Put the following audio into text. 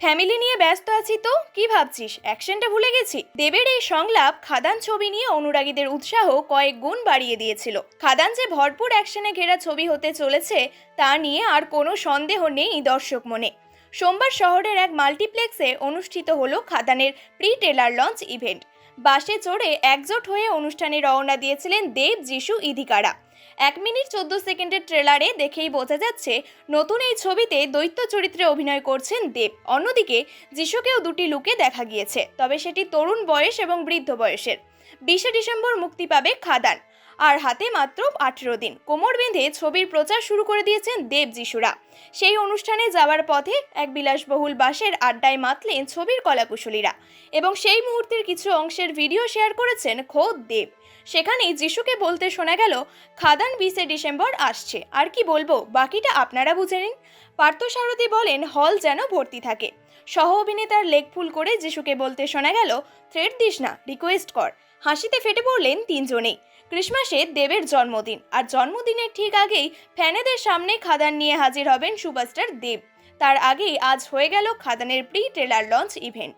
Family নিয়ে ব্যস্ত আছি তো? কি ভাবছিস? অ্যাকশনটা ভুলে গেছি? দেবের এই সংলাপ খাদান ছবি নিয়ে অনুরাগীদের উৎসাহ কয়েক গুণ বাড়িয়ে দিয়েছিল। খাদান যে ভরপুর অ্যাকশনে ঘেরা ছবি হতে চলেছে, তা নিয়ে আর কোনো সন্দেহ নেই দর্শক মনে। সোমবার শহরের এক মাল্টিপ্লেক্সে অনুষ্ঠিত হলো খাদানের প্রি টেলার লঞ্চ ইভেন্ট বাসে চড়ে একজোট হয়ে অনুষ্ঠানে রওনা দিয়েছিলেন দেব, যিশু, ইধিকারা। এক মিনিট চোদ্দ সেকেন্ডের ট্রেলারে দেখেই বোঝা যাচ্ছে, নতুন এই ছবিতে দৈত্য চরিত্রে অভিনয় করছেন দেব। অন্যদিকে, যিশুকেও দুটি লুকে দেখা গিয়েছে, তবে সেটি তরুণ বয়স এবং বৃদ্ধ বয়সের। বিশে ডিসেম্বর মুক্তি পাবে খাদান, আর হাতে মাত্র আঠেরো দিন। কোমর বেঁধে ছবির প্রচার শুরু করে দিয়েছেন দেব যিশুরা। সেই অনুষ্ঠানে যাওয়ার পথে এক বিলাসবহুল বাসের আড্ডায় মাতলেন ছবির কলাকুশলীরা এবং সেই মুহূর্তের কিছু অংশের ভিডিও শেয়ার করেছেন খোদ দেব। সেখানেই যিশুকে বলতে শোনা গেল, খাদান বিশে ডিসেম্বর আসছে। আর কি বলব, বাকিটা আপনারা বুঝে নিন। পার্থসারথী বলেন, হল যেন ভর্তি থাকে। সহ অভিনেতার লেগ ফুল করে যিশুকে বলতে শোনা গেল থ্রেড দিস না, রিকোয়েস্ট কর। হাসিতে ফেটে পড়লেন তিনজনেই। ক্রিসমাসে দেবের জন্মদিন, আর জন্মদিনের ঠিক আগেই ফ্যানেদের সামনে খাদান নিয়ে হাজির হবেন সুপারস্টার দেব। তার আগেই আজ হয়ে গেল খাদানের প্রি ট্রেলার লঞ্চ ইভেন্ট।